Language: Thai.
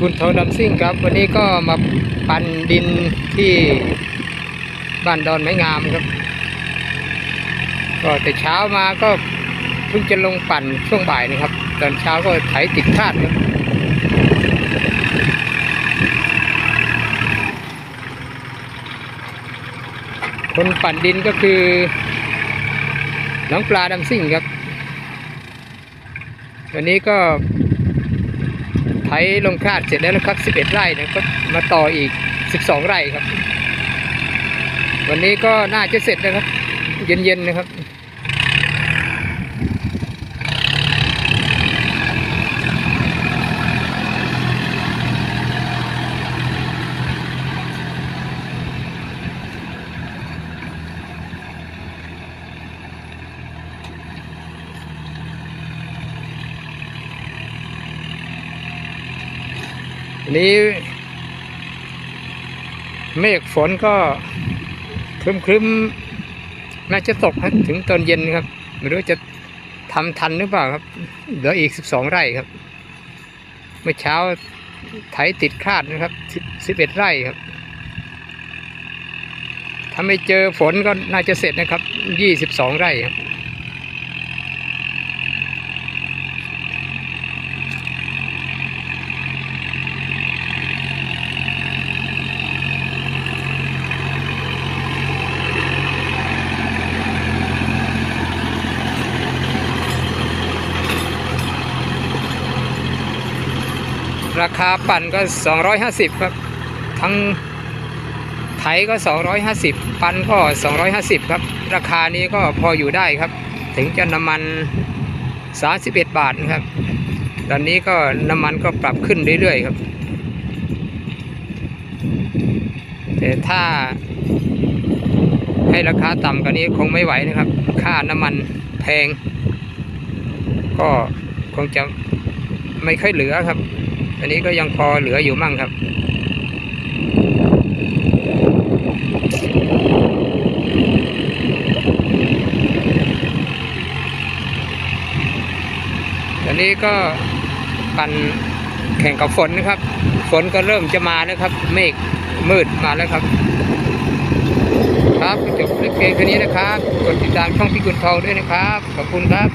คุณโทนำซิ่งครับ วันนี้ก็มาปั่นดินที่บ้านดอนไม้งามครับ ก็แต่เช้ามาก็เพิ่งจะลงปั่นช่วงบ่ายนะครับ ตอนเช้าก็ไถติดคาดครับคนปั่นดินก็คือน้องปลาดำซิ่งครับ วันนี้ก็ ลงคาดเสร็จแล้วนะครับ11 ไร่นะก็มาต่ออีก 12 ไร่ครับ วันนี้ก็น่าจะเสร็จนะครับ เย็นๆนะครับ วันนี้ เมฆฝนก็ครึมครึมๆน่าจะตกครับถึงตอนเย็นครับ ไม่รู้จะทำทันหรือเปล่าครับ เหลืออีก12ไร่ครับ เมื่อเช้าไถติดคาดนะครับ11ไร่ครับถ้าไม่เจอฝนก็น่าจะเสร็จนะครับ22ไร่ครับ ราคาปั่นก็ 250 ครับ ทั้งไถก็ 250 ปั่นก็ 250 ครับ ราคานี้ก็พออยู่ได้ครับ ถึงจะน้ำมัน 31 บาทนะครับ ตอนนี้ก็น้ำมันก็ปรับขึ้นเรื่อยๆครับ แต่ถ้าให้ราคาต่ำกว่านี้คงไม่ไหวนะครับ ค่าน้ำมันแพง ก็คงจะไม่ค่อยเหลือครับ อันนี้ก็ยังพอเหลืออยู่มั่งครับ อันนี้ก็ปั่นแข่งกับฝนนะครับ ฝนก็เริ่มจะมาแล้วครับ เมฆมืดมาแล้วครับ ครับจบคลิปเพียงแค่นี้นะครับ กดติดตามช่องพี่กุลทองด้วยนะครับ ขอบคุณครับ